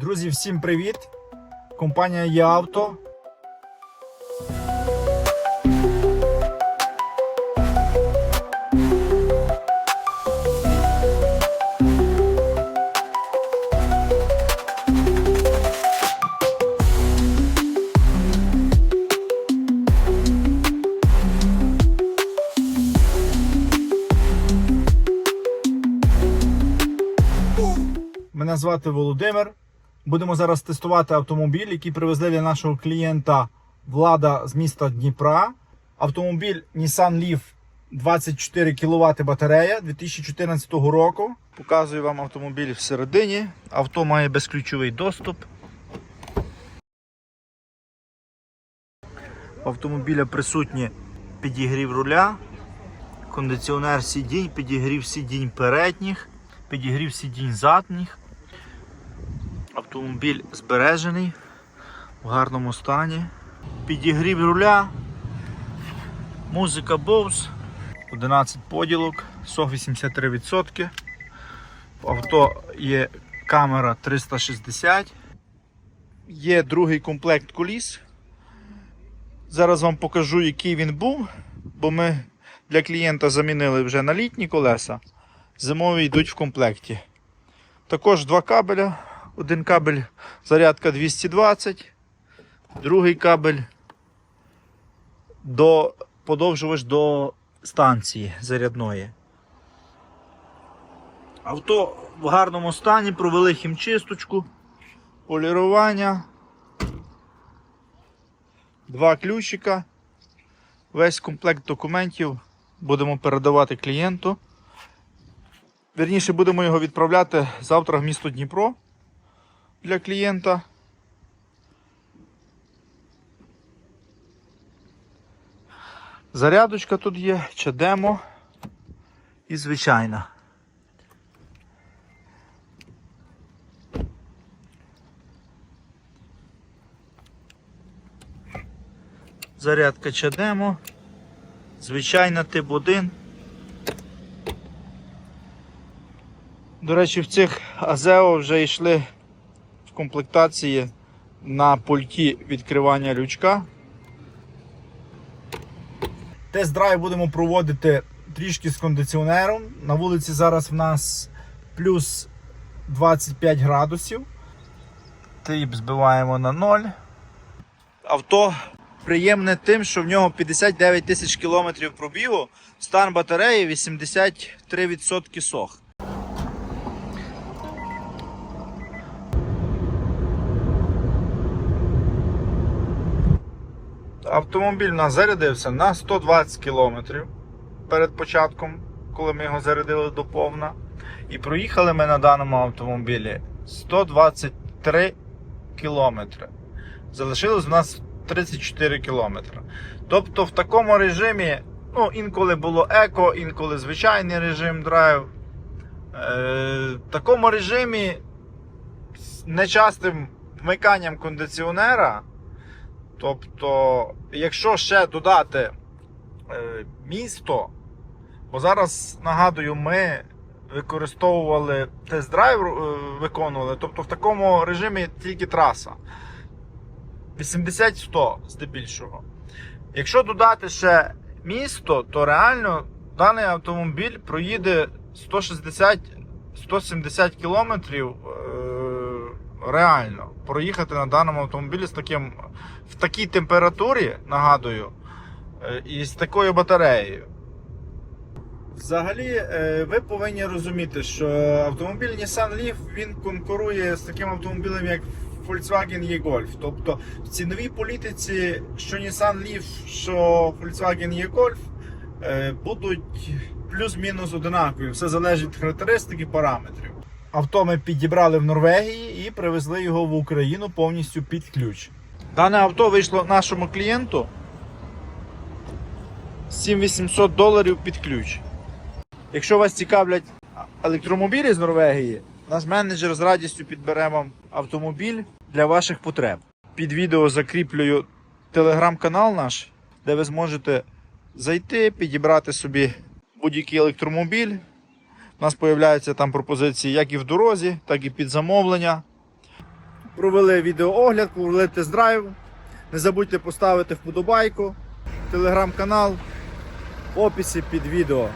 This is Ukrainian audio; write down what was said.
Друзі, всім привіт! Компанія ЄАвто. Мене звати Володимир. Будемо зараз тестувати автомобіль, який привезли для нашого клієнта Влада з міста Дніпра. Автомобіль Nissan Leaf 24 кВт батарея 2014 року. Показую вам автомобіль всередині. Авто має безключовий доступ. У автомобіля присутні підігрів руля, кондиціонер сидінь, підігрів сидінь передніх, підігрів сидінь задніх. Автомобіль збережений в гарному стані. Підігрів руля, музика Bose, 11 поділок, сох 83%. В авто є камера 360. Є другий комплект коліс. Зараз вам покажу, який він був, бо ми для клієнта замінили вже на літні колеса. Зимові йдуть в комплекті. Також два кабеля. Один кабель зарядка 220, другий кабель до подовжувач до станції зарядної. Авто в гарному стані, провели хімчисточку, полірування, два ключика. Весь комплект документів будемо передавати клієнту. Вірніше будемо його відправляти завтра в місто Дніпро для клієнта. Зарядочка тут є, чадемо і звичайна. Зарядка чадемо, звичайна тип 1. До речі, в цих Азео вже йшли комплектації на пульті відкривання лючка. Тест-драйв будемо проводити трішки з кондиціонером. На вулиці зараз в нас плюс 25 градусів. Тип збиваємо на 0. Авто приємне тим, що в нього 59 тисяч кілометрів пробігу, стан батареї 83% сох. Автомобіль у нас зарядився на 120 км перед початком, коли ми його зарядили до повна. І проїхали ми на даному автомобілі 123 км. Залишилось у нас 34 км. Тобто в такому режимі, ну, інколи було еко, інколи звичайний режим драйв. Е, в такому режимі з нечастим вмиканням кондиціонера. Тобто, якщо ще додати е, місто, бо зараз нагадую, ми використовували тест-драйв, е, виконували, тобто в такому режимі тільки траса. 80-100 здебільшого. Якщо додати ще місто, то реально даний автомобіль проїде 160-170 кілометрів е, реально проїхати на даному автомобілі з таким в такій температурі, нагадую, е, і з такою батареєю. Взагалі, е, ви повинні розуміти, що автомобіль Nissan Leaf він конкурує з таким автомобілем, як Volkswagen E-Golf. Тобто в ціновій політиці, що Nissan Leaf, що Volkswagen E-Golf е, будуть плюс-мінус одинакові. Все залежить від характеристик і параметрів. Авто ми підібрали в Норвегії і привезли його в Україну повністю під ключ. Дане авто вийшло нашому клієнту 7800 доларів під ключ. Якщо вас цікавлять електромобілі з Норвегії, наш менеджер з радістю підбере вам автомобіль для ваших потреб. Під відео закріплюю телеграм-канал наш, де ви зможете зайти, підібрати собі будь-який електромобіль. У нас з'являються там пропозиції як і в дорозі, так і під замовлення. провели відеоогляд, провели тест-драйв. Не забудьте поставити вподобайку, телеграм-канал в описі під відео.